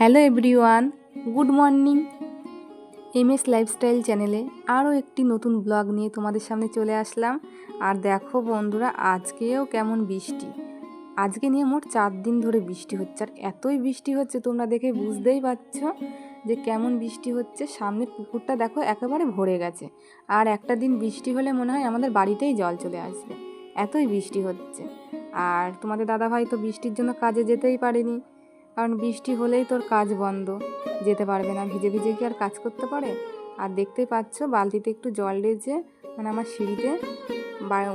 Hello everyone, good morning. M S lifestyle চ্যানেলে আরও একটি নতুন ব্লগ নিয়ে তোমাদের সামনে চলে আসলাম। আর দেখো বন্ধুরা, আজকেও কেমন বৃষ্টি। আজকে নিয়ে মোট চার দিন ধরে বৃষ্টি হচ্ছে। আর এতই বৃষ্টি হচ্ছে তোমরা দেখে বুঝতেই পারছ যে কেমন বৃষ্টি হচ্ছে। সামনের পুকুরটা দেখো একেবারে ভরে গেছে। আর একটা দিন বৃষ্টি হলে মনে হয় আমাদের বাড়িতেই জল চলে আসবে। এতই বৃষ্টি হচ্ছে। আর তোমাদের দাদাভাই তো বৃষ্টির জন্য কাজে যেতেই পারেনি। কারণ বৃষ্টি হলেই তোর কাজ বন্ধ। যেতে পারবে না, ভিজে ভিজে কি আর কাজ করতে পারে? আর দেখতেই পাচ্ছ, বালতিতে একটু জল রয়েছে মানে আমার সিঁড়িতে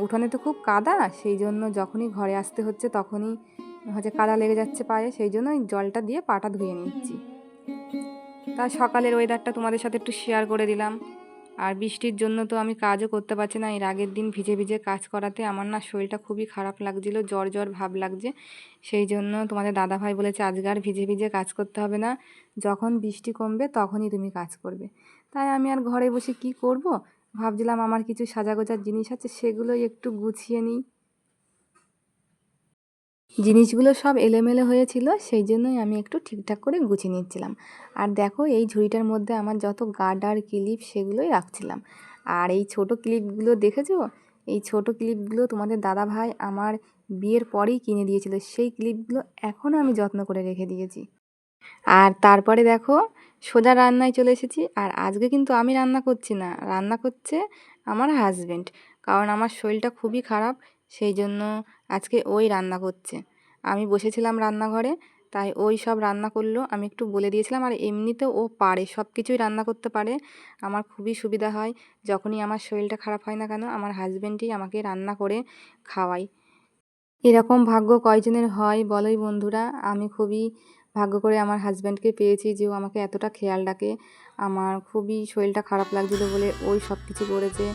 উঠোনে তো খুব কাদা, সেই জন্য যখনই ঘরে আসতে হচ্ছে তখনই হচ্ছে কাদা লেগে যাচ্ছে পায়ে, সেই জন্য জলটা দিয়ে পাটা ধুয়ে নিচ্ছি। তা সকালের ওয়েদারটা তোমাদের সাথে একটু শেয়ার করে দিলাম। আর বৃষ্টির জন্য তো আমি কাজও করতে পারছি না। এর আগের দিন ভিজে ভিজে কাজ করাতে আমার না শরীরটা খুবই খারাপ লাগছিল, জ্বর জ্বর ভাব লাগছে। সেই জন্য তোমাদের দাদাভাই বলেছে, আজকে আর ভিজে ভিজে কাজ করতে হবে না। যখন বৃষ্টি কমবে তখনই তুমি কাজ করবে। তাই আমি আর ঘরে বসে কি করব? ভাবছিলাম আমার কিছু সাজাগোজার জিনিস আছে, সেগুলোই একটু গুছিয়ে নিই। জিনিসগুলো সব এলোমেলো হয়েছিল, সেই জন্যই আমি একটু ঠিকঠাক করে গুছিয়ে নিচ্ছিলাম। আর দেখো, এই ঝুড়িটার মধ্যে আমার যত গার্ডার ক্লিপ সেগুলোই রাখছিলাম। আর এই ছোট ক্লিপগুলো দেখেছ? এই ছোট ক্লিপগুলো তোমাদের দাদা ভাই আমার বিয়ের পরেই কিনে দিয়েছিল। সেই ক্লিপগুলো এখনও আমি যত্ন করে রেখে দিয়েছি। আর তারপরে দেখো, সোজা রান্নায় চলে এসেছি। আর আজকে কিন্তু আমি রান্না করছি না, রান্না করছে আমার হাজব্যান্ড কারণ আমার শরীরটা খুবই খারাপ সেই জন্য আজকে ওই রান্না করছে। আমি বসেছিলাম রান্নাঘরে, তাই ওই সব রান্না করল। আমি একটু বলে দিয়েছিলাম, আর এমনিতেও ও পারে সব কিছুই রান্না করতে পারে। আমার খুবই সুবিধা হয়, যখনই আমার শরীরটা খারাপ হয় না কেন, আমার হাজব্যান্ডই আমাকে রান্না করে খাওয়াই এরকম ভাগ্য কয়জনের হয় বলোই বন্ধুরা। আমি খুবই ভাগ্য করে আমার হাজব্যান্ডকে পেয়েছি যে ও আমাকে এতটা খেয়াল রাখে। আমার খুবই শরীরটা খারাপ লাগছিল বলে ওই সব কিছু করেছে।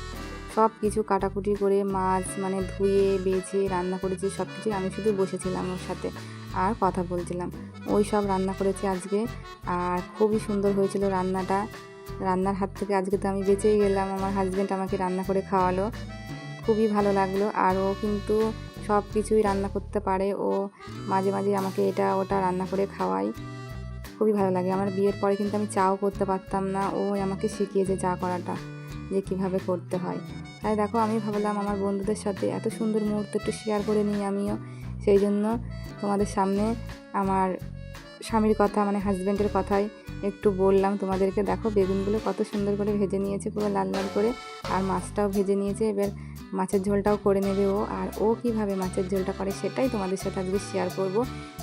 সব কিছু কাটাকুটি করে মাছ মানে ধুয়ে, বেছে, রান্না করেছি, সব কিছুই আমি শুধু বসেছিলাম ওর সাথে আর কথা বলছিলাম। ওই সব রান্না করেছি আজকে আর খুবই সুন্দর হয়েছিল রান্নাটা। রান্নার হাত থেকে আজকে তো আমি বেঁচেই গেলাম, আমার হাজব্যান্ড আমাকে রান্না করে খাওয়ালো। খুবই ভালো লাগল আর ও কিন্তু সব কিছুই রান্না করতে পারে। ও মাঝে মাঝে আমাকে এটা ওটা রান্না করে খাওয়াই খুবই ভালো লাগে। আমার বিয়ের পরে কিন্তু আমি চাও করতে পারতাম না। ও আমাকে শিখিয়েছে চা করাটা। যে কীভাবে করতে হয়। তাই দেখো, আমি ভাবলাম আমার বন্ধুদের সাথে এত সুন্দর মুহূর্ত একটু শেয়ার করে নিই আমিও। সেই জন্য তোমাদের সামনে আমার স্বামীর কথা মানে হাজব্যান্ডের কথাই একটু বললাম। তোমাদেরকে দেখো, বেগুনগুলো কত সুন্দর করে ভেজে নিয়েছে, পুরো লাল লাল করে। আর মাছটাও ভেজে নিয়েছে। এবার মাছের ঝোলটাও করে নেবে ও। আর ও কীভাবে মাছের ঝোলটা করে সেটাই তোমাদের সাথে আজকে শেয়ার করব।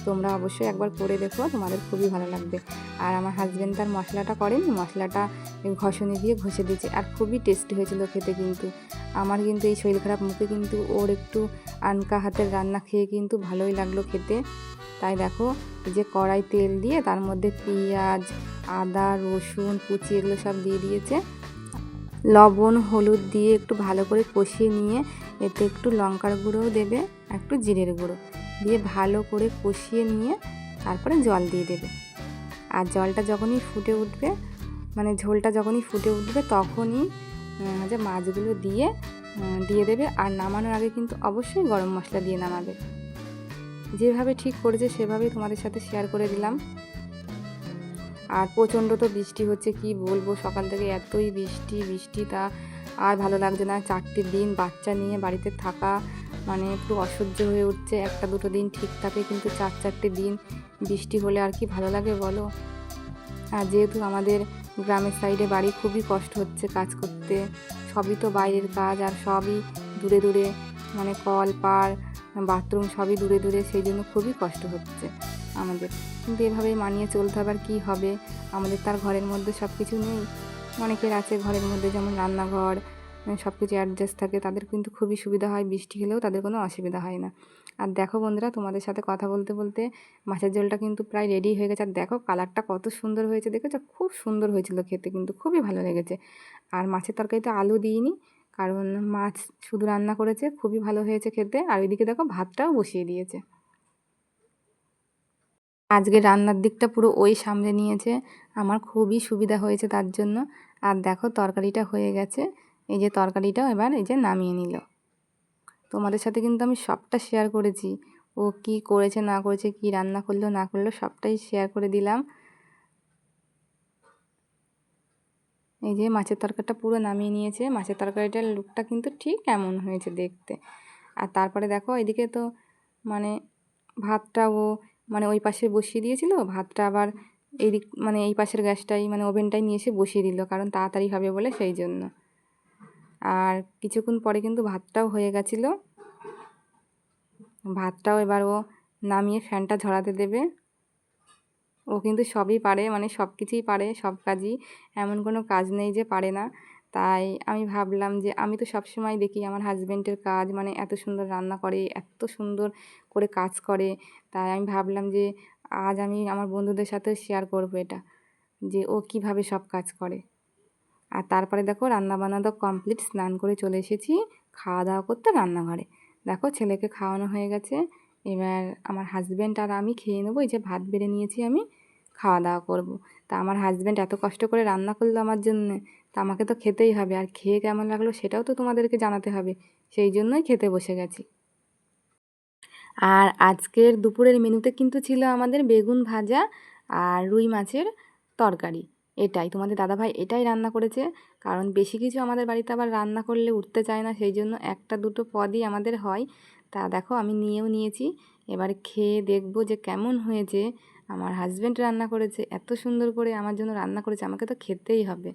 তোমরা অবশ্যই একবার করে দেখো, তোমাদের খুবই ভালো লাগবে। আর আমার হাজব্যান্ড তার মশলাটা করেন, মশলাটা ঘষণে দিয়ে ঘষে দিয়েছে। আর খুবই টেস্টি হয়েছিল খেতে কিন্তু। আমার কিন্তু এই শরীর খারাপ মুখে কিন্তু ওর একটু আনকা হাতের রান্না খেয়ে কিন্তু ভালোই লাগল খেতে। তাই দেখো যে কড়াই তেল দিয়ে তার মধ্যে পেঁয়াজ, আদা, রসুন, কুচি এগুলো সব দিয়ে দিয়েছে। লবণ, হলুদ দিয়ে একটু ভালো করে কষিয়ে নিয়ে এতে একটু লঙ্কার গুঁড়োও দেবে, একটু জিরের গুঁড়ো দিয়ে ভালো করে কষিয়ে নিয়ে তারপরে জল দিয়ে দেবে। আর জলটা যখনই ফুটে উঠবে মানে ঝোলটা যখনই ফুটে উঠবে তখনই যে মাছগুলো দিয়ে দিয়ে দেবে। আর নামানোর আগে কিন্তু অবশ্যই গরম মশলা দিয়ে নামাবে। যেভাবে ঠিক করেছে সেভাবেই তোমাদের সাথে শেয়ার করে দিলাম। আর প্রচণ্ড তো বৃষ্টি হচ্ছে, কি বলব? সকাল থেকে এতই বৃষ্টি বৃষ্টি তা আর ভালো লাগছে না। চারটে দিন বাচ্চা নিয়ে বাড়িতে থাকা মানে একটু অসহ্য হয়ে উঠছে। একটা দুটো দিন ঠিক থাকে কিন্তু চার চারটে দিন বৃষ্টি হলে আর কি ভালো লাগে বলো? আর যেহেতু আমাদের গ্রামের সাইডে বাড়ি খুবই কষ্ট হচ্ছে কাজ করতে, সবই তো বাইরের কাজ আর সবই দূরে দূরে মানে কল, পার, বাথরুম সবই দূরে দূরে, সেই জন্য খুবই কষ্ট হচ্ছে। আমাদের। কিন্তু এভাবেই মানিয়ে চলতে হবে আর কী হবে? আমাদের তার ঘরের মধ্যে সব কিছু নেই। অনেকের আছে ঘরের মধ্যে, যেমন রান্নাঘর সব কিছু অ্যাডজাস্ট থাকে। তাদের কিন্তু খুবই সুবিধা হয়, বৃষ্টি হলেও তাদের কোনো অসুবিধা হয় না। আর দেখো বন্ধুরা, তোমাদের সাথে কথা বলতে বলতে মাছের ঝোলটা কিন্তু প্রায় রেডি হয়ে গেছে। আর দেখো কালারটা কত সুন্দর হয়েছে, দেখেছ? খুব সুন্দর হয়েছিল খেতে, কিন্তু খুবই ভালো লেগেছে। আর মাছের তরকারিতে আলু দিইনি, কারণ মাছ শুধু রান্না করেছে, খুবই ভালো হয়েছে খেতে। আর ওইদিকে দেখো ভাতটাও বসিয়ে দিয়েছে। আজকে রান্নার দিকটা পুরো ওই সামলে নিয়েছে। আমার খুবই সুবিধা হয়েছে তার জন্য। আর দেখো তরকারিটা হয়ে গেছে। এই যে তরকারিটাও এবার এই যে নামিয়ে নিল। তোমাদের সাথে কিন্তু আমি সবটা শেয়ার করেছি। ও কি করেছে, না করেছে, কি রান্না করল, না করল সবটাই শেয়ার করে দিলাম। এই যে মাছের তরকারিটা পুরো নামিয়ে নিয়েছে। মাছের তরকারিটার লুকটা কিন্তু ঠিক এমন হয়েছে দেখতে। আর তারপরে দেখো এদিকে তো মানে ভাতটা ও মানে ওই পাশে বসিয়ে দিয়েছিল, ভাতটা আবার এই দিক মানে এই পাশের গ্যাসটাই মানে ওভেনটাই নিয়ে এসে বসিয়ে দিল, কারণ তাড়াতাড়ি হবে বলে সেই জন্য। আর কিছুক্ষণ পরে কিন্তু ভাতটাও হয়ে গেছিল। ভাতটাও এবার ও নামিয়ে ফ্যানটা ঝরাতে দেবে। ও কিন্তু সবই পারে মানে সব কিছুই পারে, সব কাজই। এমন কোনো কাজ নেই যে পারে না। তাই আমি ভাবলাম যে আমি তো সবসময় দেখি আমার হাজব্যান্ডের কাজ মানে এত সুন্দর রান্না করে, এত সুন্দর করে কাজ করে। তাই আমি ভাবলাম যে আজ আমি আমার বন্ধুদের সাথে শেয়ার করব এটা, যে ও কীভাবে সব কাজ করে। আর তারপরে দেখো রান্না বান্না তো কমপ্লিট স্নান করে চলে এসেছি খাওয়া দাওয়া করতে রান্নাঘরে। দেখো ছেলেকে খাওয়ানো হয়ে গেছে, এবার আমার হাজব্যান্ড আর আমি খেয়ে নেব, এই যে ভাত বেড়ে নিয়েছি আমি খাওয়া দাওয়া করব। তা আমার হাজব্যান্ড এত কষ্ট করে রান্না করল আমার জন্য তা আমাকে তো খেতেই হবে। আর খেয়ে কেমন লাগল সেটাও তো তোমাদেরকে জানাতে হবে। সেই জন্যই খেতে বসে গেছি। আর আজকের দুপুরের মেনুতে কিন্তু ছিল আমাদের বেগুন ভাজা আর রুই মাছের তরকারি। এটাই। তোমাদের দাদাভাই এটাই রান্না করেছে। কারণ বেশি কিছু আমাদের বাড়িতে আবার রান্না করলে উঠতে চায় না, সেই জন্য একটা দুটো পদই আমাদের হয়। তা দেখো, আমি নিয়েও নিয়েছি। এবার খেয়ে দেখব যে কেমন হয়েছে। আমার হাজব্যান্ড রান্না করেছে, এত সুন্দর করে আমার জন্য রান্না করেছে, আমাকে তো খেতেই হবে।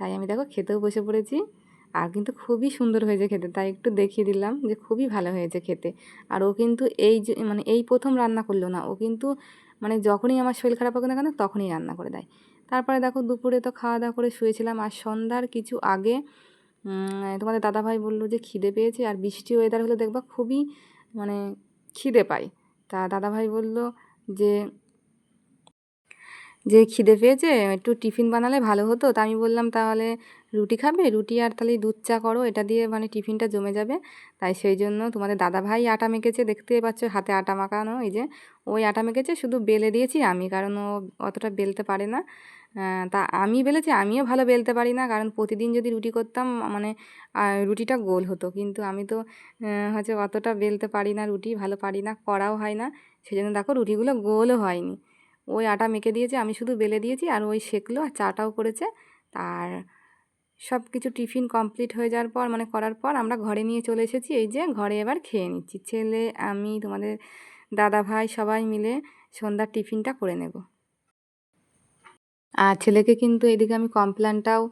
তাই আমি দেখো খেতেও বসে পড়েছি। আর কিন্তু খুবই সুন্দর হয়েছে খেতে, তাই একটু দেখিয়ে দিলাম যে খুবই ভালো হয়েছে খেতে। আর ও কিন্তু এই যে মানে এই প্রথম রান্না করল না, ও কিন্তু মানে যখনই আমার শরীর খারাপ হোক না কেন, তখনই রান্না করে দেয়। তারপরে দেখো দুপুরে তো খাওয়া দাওয়া করে শুয়েছিলাম, আর সন্ধ্যার কিছু আগে তোমাদের দাদাভাই বলল যে খিদে পেয়েছে, আর বৃষ্টি ওয়েদার হলে দেখবা খুবই মানে খিদে পায়। তা দাদাভাই বলল যে যে খিদে পেয়েছে, একটু টিফিন বানালে ভালো হতো। তা আমি বললাম, তাহলে রুটি খাবে? রুটি আর তাহলে দুধ চা করো, এটা দিয়ে মানে টিফিনটা জমে যাবে। তাই সেই জন্য তোমাদের দাদা ভাই আটা মেখেছে, দেখতে পাচ্ছ হাতে আটা মাখানো, এই যে ওই আটা মেখেছে, শুধু বেলে দিয়েছি আমি, কারণ ও অতটা বেলতে পারে না। তা আমি বেলেছি, আমিও ভালো বেলতে পারি না, কারণ প্রতিদিন যদি রুটি করতাম মানে রুটিটা গোল হতো। কিন্তু আমি তো হচ্ছে অতটা বেলতে পারি না রুটি, ভালো পারি না, করাও হয় না। সেই জন্য দেখো রুটিগুলো গোলও হয়নি। ওই আটা মেখে দিয়েছে, আমি শুধু বেলে দিয়েছি আর ওই শেখলো আর চাটাও করেছে। আর সব কিছু টিফিন কমপ্লিট হয়ে যাওয়ার পর মানে করার পর আমরা ঘরে নিয়ে চলে এসেছি। এই যে ঘরে এবার খেয়ে নিচ্ছি। ছেলে, আমি, তোমাদের দাদা ভাই সবাই মিলে সন্ধ্যার টিফিনটা করে নেব। আর ছেলেকে কিন্তু এদিকে আমি কমপ্ল্যানটাও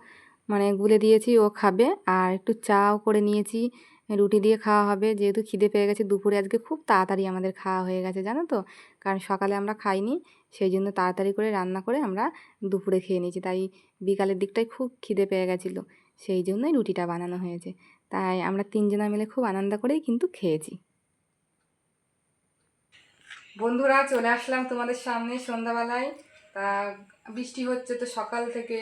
মানে গুলে দিয়েছি, ও খাবে। আর একটু চাও করে নিয়েছি, রুটি দিয়ে খাওয়া হবে। যেহেতু খিদে পেয়ে গেছে, দুপুরে আজকে খুব তাড়াতাড়ি আমাদের খাওয়া হয়ে গেছে, জানো তো? কারণ সকালে আমরা খাইনি। সেই জন্য তাড়াতাড়ি করে রান্না করে আমরা দুপুরে খেয়ে নিয়েছি। তাই বিকালের দিকটাই খুব খিদে পেয়ে গেছিল। সেই জন্যই রুটিটা বানানো হয়েছে। তাই আমরা তিনজনা মিলে খুব আনন্দ করেই কিন্তু খেয়েছি। বন্ধুরা, চলে আসলাম তোমাদের সামনে সন্ধ্যাবেলায়। তা বৃষ্টি হচ্ছে তো সকাল থেকে।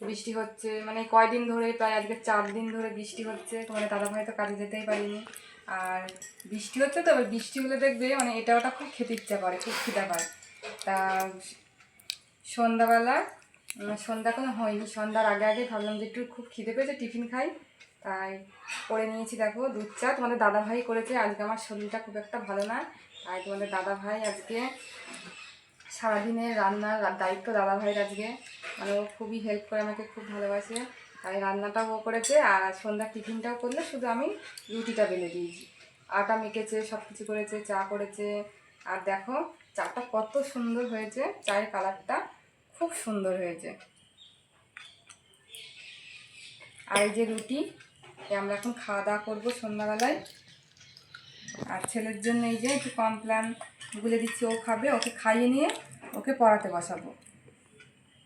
বৃষ্টি হচ্ছে মানে কয়দিন ধরে, প্রায় আজকে চার দিন ধরে বৃষ্টি হচ্ছে। তোমার দাদা ভাই তো কাজে যেতেই পারিনি। আর বৃষ্টি হচ্ছে তো বৃষ্টি হলে দেখবে মানে এটা ওটা খুব খেতে ইচ্ছা করে, খুব খিদা পায়। তা সন্ধ্যাবেলা সন্ধ্যা কোনো হয়নি, সন্ধ্যার আগে আগে ভাবলাম যে একটু খুব খিদে পেয়েছে, টিফিন খাই। তাই করে নিয়েছি দেখো, দুধ চা। তোমাদের দাদা ভাই করেছে, আজকে আমার শরীরটা খুব একটা ভালো না। তাই তোমাদের দাদা ভাই আজকে সারাদিনের রান্নার দায়িত্ব দাদা ভাইয়ের আজকে। মানে ও খুবই হেল্প করে, আমাকে খুব ভালোবাসে। তাই রান্নাটাও ও করেছে, আর সন্ধ্যার টিফিনটাও করলে, শুধু আমি রুটিটা বেলে দিয়েছি। আটা মেখেছে সব কিছু করেছে, চা করেছে। আর দেখো চাটা কত সুন্দর হয়েছে, চায়ের কালারটা খুব সুন্দর হয়েছে। আর এই যে রুটি আমরা এখন খাওয়া দাওয়া করব সন্ধ্যাবেলায়। আর ছেলের জন্য এই যে একটু কমপ্ল্যান গুলে দিচ্ছি, ও খাবে, ওকে খাইয়ে নিয়ে ওকে পড়াতে বসাবো।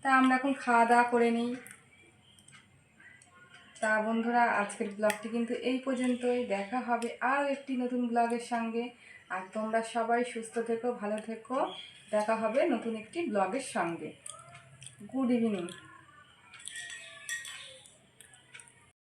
তা আমরা এখন খাওয়া দাওয়া করে নিই। তা বন্ধুরা, আজকের ব্লগটি কিন্তু এই পর্যন্তই। দেখা হবে আরও একটি নতুন ব্লগের সঙ্গে। আর তোমরা সবাই সুস্থ থেকো, ভালো থেকো। দেখা হবে নতুন একটি ব্লগের সঙ্গে। Good evening